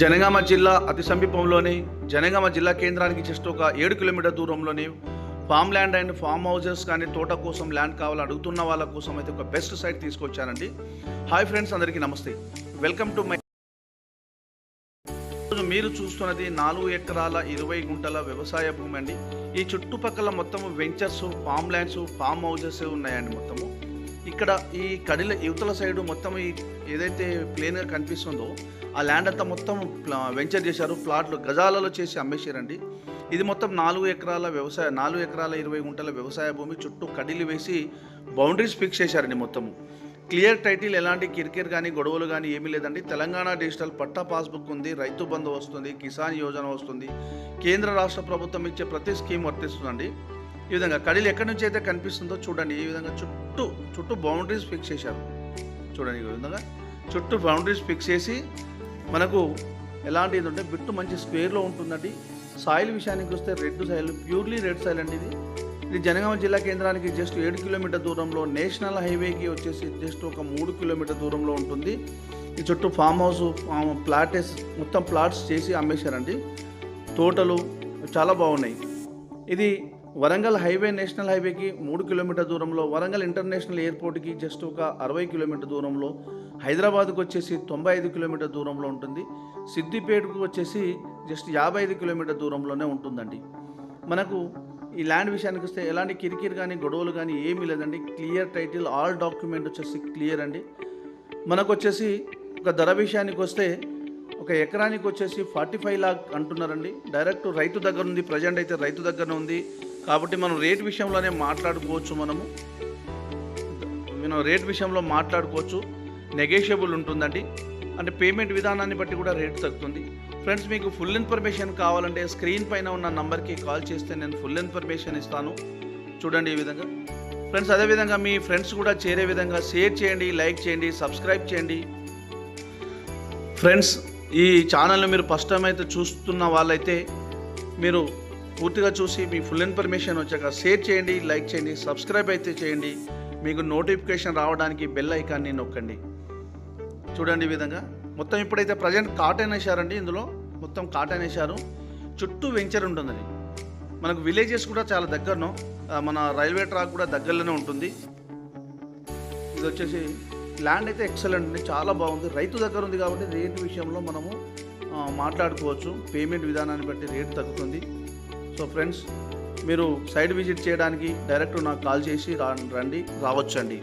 జనగామ జిల్లా అతి సమీపంలోని జనగామ జిల్లా కేంద్రానికి జస్ట్ ఒక ఏడు kilometre దూరంలోని farm land and farm houses కానీ తోట కోసం ల్యాండ్ కావాలని అడుగుతున్న వాళ్ళ కోసం అయితే ఒక బెస్ట్ సైట్ తీసుకొచ్చానండి హాయ్ ఫ్రెండ్స్ అందరికీ నమస్తే. వెల్కమ్ టు మై ఈరోజు మీరు చూస్తున్నది నాలుగు ఎకరాల ఇరవై గుంటల వ్యవసాయ భూమి అండి. ఈ చుట్టుపక్కల మొత్తం ventures farm lands farm houses ఉన్నాయండి మొత్తము. ఇక్కడ ఈ కడిల యువతల సైడ్ మొత్తం ఈ ఏదైతే ప్లేన్గా కనిపిస్తుందో ఆ ల్యాండ్ అంతా మొత్తం ప్లా- వెంచర్ చేశారు ప్లాట్లు గజాలలో చేసి అమ్మేశారండి. ఇది మొత్తం నాలుగు ఎకరాల వ్యవసాయ నాలుగు ఎకరాల ఇరవై గుంటల వ్యవసాయ భూమి చుట్టూ కడిలు వేసి బౌండరీస్ ఫిక్స్ చేశారండి మొత్తము. క్లియర్ టైటిల్ ఎలాంటి కిరికిర్ కానీ గొడవలు కానీ ఏమీ లేదండి. తెలంగాణ డిజిటల్ పట్టా పాస్బుక్ ఉంది రైతు బంధు వస్తుంది కిసాన్ యోజన వస్తుంది. కేంద్ర రాష్ట్ర ప్రభుత్వం ఇచ్చే ప్రతి స్కీమ్ వర్తిస్తుందండి. ఈ విధంగా కడిలు ఎక్కడి నుంచి అయితే కనిపిస్తుందో చూడండి. ఈ విధంగా చుట్టూ చుట్టూ చుట్టూ బౌండరీస్ ఫిక్స్ చేశారు. చూడండి విధంగా. చుట్టూ బౌండరీస్ ఫిక్స్ చేసి మనకు ఎలాంటి ఇది ఉంటే బిట్టు మంచి స్క్వేర్లో ఉంటుందండి. సాయిల్ విషయానికి వస్తే red soil purely red soil అండి ఇది. ఇది జనగామ జిల్లా కేంద్రానికి జస్ట్ ఏడు కిలోమీటర్ దూరంలో నేషనల్ హైవేకి వచ్చేసి జస్ట్ ఒక మూడు కిలోమీటర్ దూరంలో ఉంటుంది. ఈ చుట్టూ ఫామ్ హౌస్ ఫామ్ ప్లాటెస్ మొత్తం ప్లాట్స్ చేసి అమ్మేశారండి. తోటలు చాలా బాగున్నాయి. ఇది వరంగల్ హైవే నేషనల్ హైవేకి మూడు కిలోమీటర్ దూరంలో వరంగల్ ఇంటర్నేషనల్ ఎయిర్పోర్ట్కి జస్ట్ ఒక అరవై కిలోమీటర్ దూరంలో హైదరాబాద్కు వచ్చేసి తొంభై ఐదు కిలోమీటర్ దూరంలో ఉంటుంది. సిద్దిపేటకు వచ్చేసి జస్ట్ యాభై ఐదు కిలోమీటర్ దూరంలోనే ఉంటుందండి. మనకు ఈ ల్యాండ్ విషయానికి వస్తే ఎలాంటి కిరికిరి కానీ గొడవలు కానీ ఏమీ లేదండి. క్లియర్ టైటిల్ ఆల్ డాక్యుమెంట్ వచ్చేసి క్లియర్ అండి. మనకు వచ్చేసి ఒక ధర విషయానికి వస్తే ఒక ఎకరానికి వచ్చేసి ఫార్టీ ఫైవ్ లాక్ అంటున్నారండి. డైరెక్ట్ రైతు దగ్గర ఉంది ప్రజెంట్ అయితే రైతు దగ్గర ఉంది. కాబట్టి మనం రేట్ విషయంలోనే మాట్లాడుకోవచ్చు మనము. మనం రేట్ విషయంలో మాట్లాడుకోవచ్చు. నెగోషియబుల్ ఉంటుందండి. అంటే పేమెంట్ విధానాన్ని బట్టి కూడా రేట్ తగ్గుతుంది. ఫ్రెండ్స్ మీకు ఫుల్ ఇన్ఫర్మేషన్ కావాలంటే స్క్రీన్ పైన ఉన్న నంబర్కి కాల్ చేస్తే నేను ఫుల్ ఇన్ఫర్మేషన్ ఇస్తాను. చూడండి ఈ విధంగా. ఫ్రెండ్స్ అదేవిధంగా మీ ఫ్రెండ్స్ కూడా చేరే విధంగా షేర్ చేయండి లైక్ చేయండి సబ్స్క్రైబ్ చేయండి. ఫ్రెండ్స్ ఈ ఛానల్ని మీరు ఫస్ట్ టైం అయితే చూస్తున్న వాళ్ళైతే మీరు పూర్తిగా చూసి మీ ఫుల్ ఇన్ఫర్మేషన్ వచ్చాక షేర్ చేయండి లైక్ చేయండి సబ్స్క్రైబ్ అయితే చేయండి. మీకు నోటిఫికేషన్ రావడానికి బెల్ ఐకాన్ని నొక్కండి. చూడండి ఈ విధంగా. మొత్తం ఇప్పుడైతే ప్రజెంట్ కాటన్ వేశారండి ఇందులో. మొత్తం కాటన్ వేశారు. చుట్టూ వెంచర్ ఉంటుందండి. మనకు విలేజెస్ కూడా చాలా దగ్గరను మన రైల్వే ట్రాక్ కూడా దగ్గరలోనే ఉంటుంది. ఇది వచ్చేసి ల్యాండ్ అయితే ఎక్సలెంట్ ఉంది చాలా బాగుంది. రైతు దగ్గర ఉంది కాబట్టి రేటు విషయంలో మనము మాట్లాడుకోవచ్చు. పేమెంట్ విధానాన్ని బట్టి రేట్ తగ్గుతుంది. సో ఫ్రెండ్స్ మీరు సైడ్ విజిట్ చేయడానికి డైరెక్ట్ నాకు కాల్ చేసి రా రండి రావచ్చండి.